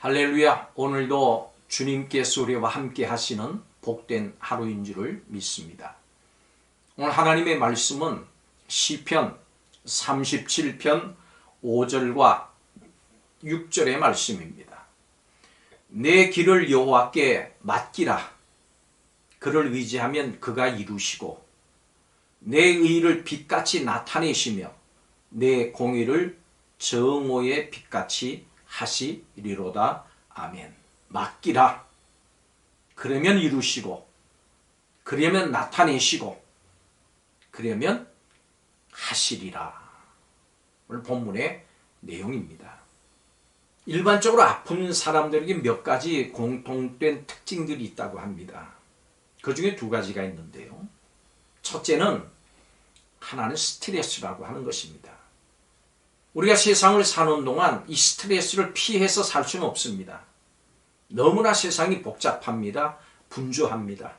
할렐루야. 오늘도 주님께서 우리와 함께 하시는 복된 하루인 줄을 믿습니다. 오늘 하나님의 말씀은 시편 37편 5절과 6절의 말씀입니다. 내 길을 여호와께 맡기라. 그를 의지하면 그가 이루시고 내 의를 빛같이 나타내시며 내 공의를 정오의 빛같이 하시리로다. 아멘. 맡기라. 그러면 이루시고, 그러면 나타내시고, 그러면 하시리라. 오늘 본문의 내용입니다. 일반적으로 아픈 사람들에게 몇 가지 공통된 특징들이 있다고 합니다. 그 중에 두 가지가 있는데요. 첫째는 하나는 스트레스라고 하는 것입니다. 우리가 세상을 사는 동안 이 스트레스를 피해서 살 수는 없습니다. 너무나 세상이 복잡합니다. 분주합니다.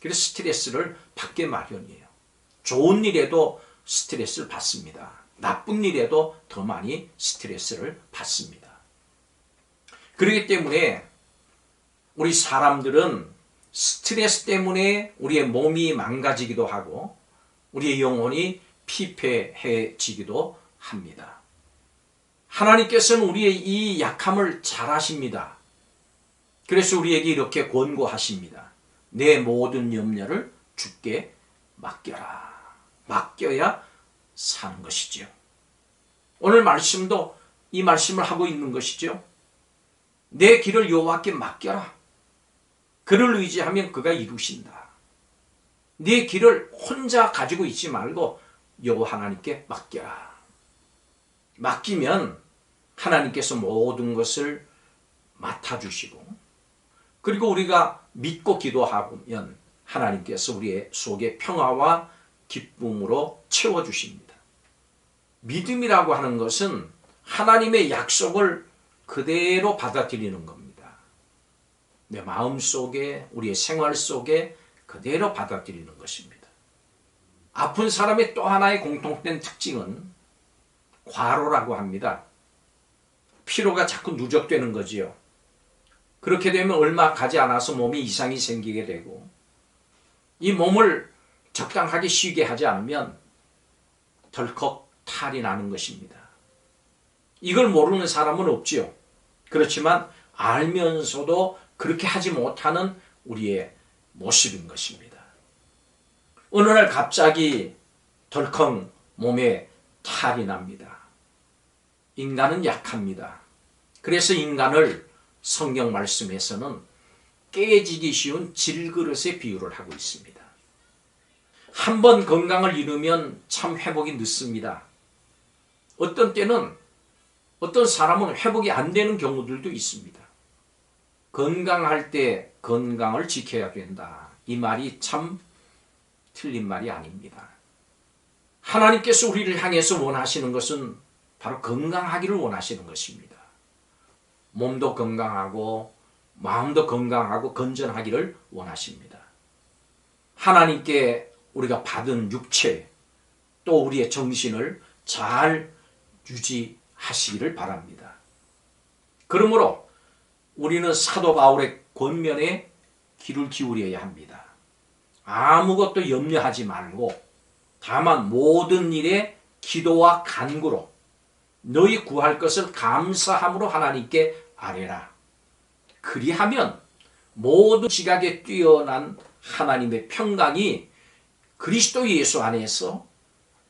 그래서 스트레스를 받게 마련이에요. 좋은 일에도 스트레스를 받습니다. 나쁜 일에도 더 많이 스트레스를 받습니다. 그렇기 때문에 우리 사람들은 스트레스 때문에 우리의 몸이 망가지기도 하고 우리의 영혼이 피폐해지기도 합니다. 하나님께서는 우리의 이 약함을 잘 아십니다. 그래서 우리에게 이렇게 권고하십니다. 내 모든 염려를 주께 맡겨라. 맡겨야 사는 것이지요. 오늘 말씀도 이 말씀을 하고 있는 것이죠. 내 길을 여호와께 맡겨라. 그를 의지하면 그가 이루신다. 네 길을 혼자 가지고 있지 말고 여호와 하나님께 맡겨라. 맡기면 하나님께서 모든 것을 맡아주시고 그리고 우리가 믿고 기도하면 하나님께서 우리의 속에 평화와 기쁨으로 채워주십니다. 믿음이라고 하는 것은 하나님의 약속을 그대로 받아들이는 겁니다. 내 마음 속에, 우리의 생활 속에 그대로 받아들이는 것입니다. 아픈 사람의 또 하나의 공통된 특징은 과로라고 합니다. 피로가 자꾸 누적되는 거지요. 그렇게 되면 얼마 가지 않아서 몸이 이상이 생기게 되고 이 몸을 적당하게 쉬게 하지 않으면 덜컥 탈이 나는 것입니다. 이걸 모르는 사람은 없지요. 그렇지만 알면서도 그렇게 하지 못하는 우리의 모습인 것입니다. 어느 날 갑자기 덜컹 몸에 탈이 납니다. 인간은 약합니다. 그래서 인간을 성경 말씀에서는 깨지기 쉬운 질그릇의 비유를 하고 있습니다. 한 번 건강을 잃으면 참 회복이 늦습니다. 어떤 때는 어떤 사람은 회복이 안 되는 경우들도 있습니다. 건강할 때 건강을 지켜야 된다. 이 말이 참 틀린 말이 아닙니다. 하나님께서 우리를 향해서 원하시는 것은 바로 건강하기를 원하시는 것입니다. 몸도 건강하고 마음도 건강하고 건전하기를 원하십니다. 하나님께 우리가 받은 육체 또 우리의 정신을 잘 유지하시기를 바랍니다. 그러므로 우리는 사도 바울의 권면에 귀를 기울여야 합니다. 아무것도 염려하지 말고 다만 모든 일에 기도와 간구로 너희 구할 것을 감사함으로 하나님께 아뢰라. 그리하면 모든 지각에 뛰어난 하나님의 평강이 그리스도 예수 안에서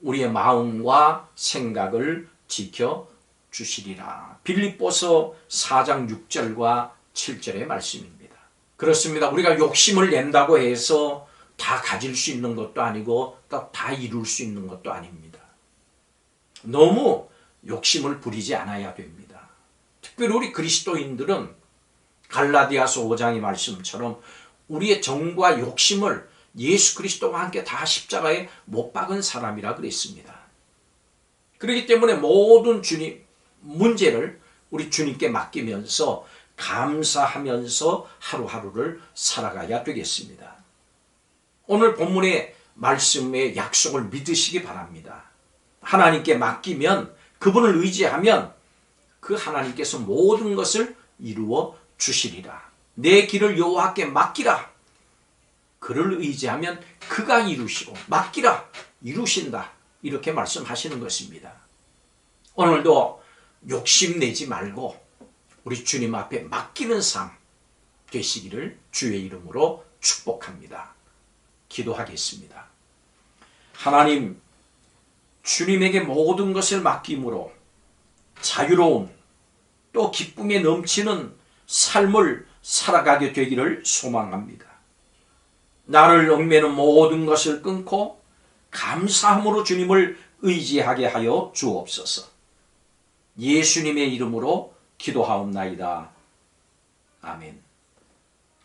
우리의 마음과 생각을 지켜 주시리라. 빌립보서 4장 6절과 7절의 말씀입니다. 그렇습니다. 우리가 욕심을 낸다고 해서 다 가질 수 있는 것도 아니고 또 다 이룰 수 있는 것도 아닙니다. 너무 욕심을 부리지 않아야 됩니다. 특별히 우리 그리스도인들은 갈라디아서 5장의 말씀처럼 우리의 정과 욕심을 예수 그리스도와 함께 다 십자가에 못 박은 사람이라 그랬습니다. 그렇기 때문에 모든 주님 문제를 우리 주님께 맡기면서 감사하면서 하루하루를 살아가야 되겠습니다. 오늘 본문의 말씀의 약속을 믿으시기 바랍니다. 하나님께 맡기면 그분을 의지하면 그 하나님께서 모든 것을 이루어 주시리라. 내 길을 여호와께 맡기라. 그를 의지하면 그가 이루시고 맡기라 이루신다. 이렇게 말씀하시는 것입니다. 오늘도 욕심내지 말고 우리 주님 앞에 맡기는 삶 되시기를 주의 이름으로 축복합니다. 기도하겠습니다. 하나님, 주님에게 모든 것을 맡김으로 자유로운 또 기쁨에 넘치는 삶을 살아가게 되기를 소망합니다. 나를 얽매는 모든 것을 끊고 감사함으로 주님을 의지하게 하여 주옵소서. 예수님의 이름으로 기도하옵나이다. 아멘.